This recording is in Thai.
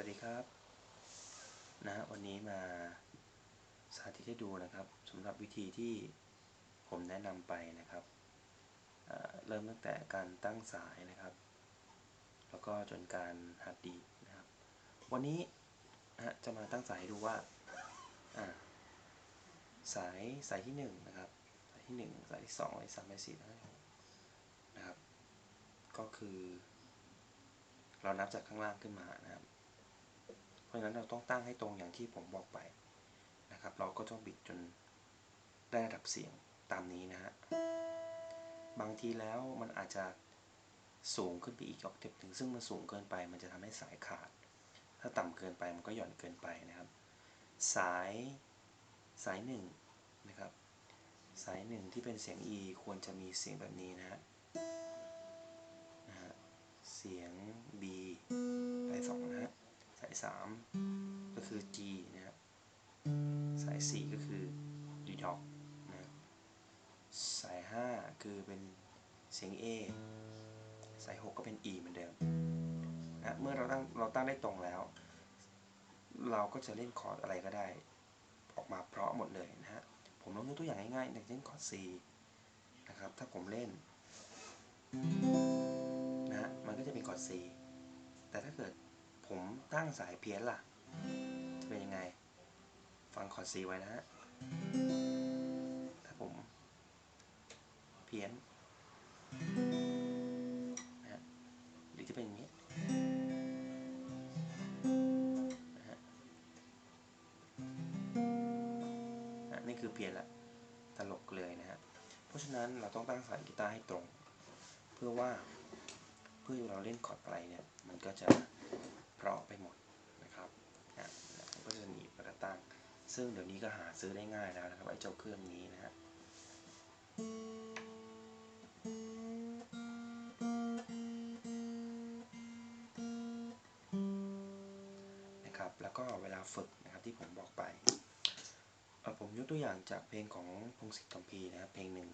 วัสดีครับนะฮะวันนี้มาสาธิตให้ดูนะครับสำหรับวิธีที่ผมแนะนำไปนะครับเเริ่มตั้งแต่การตั้งสายนะครับ แล้วก็จนการหัดดีนะครับ วันนี้นะจะมาตั้งสายดูว่าสายสายที่หนึ่งนะครับสายที่หนึ่งสายที่สองสายที่สามสายที่สี่สายที่หกนะครับ ก็คือ เรานับจากข้างล่างขึ้นมานะครับ เพราะฉะนั้นเราต้องตั้งให้ตรงอย่างที่ผมบอกไปนะครับ เราก็ต้องบิดจนได้ระดับเสียงตามนี้นะฮะ บางทีแล้วมันอาจจะสูงขึ้นไปอีกออกเทปหนึ่งซึ่งมันสูงเกินไป มันจะทำให้สายขาด ถ้าต่ำเกินไปมันก็หย่อนเกินไปนะครับ สายสายหนึ่งนะครับ สายหนึ่งที่เป็นเสียง E ควรจะมีเสียงแบบนี้นะฮะนะฮะเสียง B 3 ก็คือ G นะครับสาย 4 ก็คือ D ดอกนะสาย 5 คือเป็นเสียง A สาย 6 ก็เป็น E เหมือนเดิมนะเมื่อเราตั้งเราตั้งได้ตรงแล้ว เราก็จะเล่นคอร์ดอะไรก็ได้ ออกมาเพราะหมดเลยนะฮะผมลองยกตัวอย่างง่ายๆอย่างเช่นคอร์ด C นะครับถ้าผมเล่นนะมันก็จะเป็นคอร์ด C แต่ถ้าเกิด ผมตั้งสายเพี้ยนล่ะ จะเป็นยังไง ฟังคอร์ด C ไว้นะฮะ ถ้าผม เพี้ยนนะฮะหรือจะเป็นอย่างนี้นะฮะอะนี่คือเพี้ยนละตลกเลยนะฮะ เพราะฉะนั้นเราต้องตั้งสายกีตาร์ให้ตรง เพื่อว่าเพื่อเราเล่นคอร์ดอะไรเนี่ย มันก็จะเพราะไปหมดนะครับนะแล้วผมก็จะหนีบกระตั้ง ซึ่งเดี๋ยวนี้ก็หาซื้อได้ง่ายแล้วนะครับไอ้เจ้าเครื่องนี้นะฮะนะครับแล้วก็เวลาฝึกนะครับที่ผมบอกไปผมยกตัวอย่างจากเพลงของพงศิษฐ์คัมพีนะครับเพลงหนึ่ง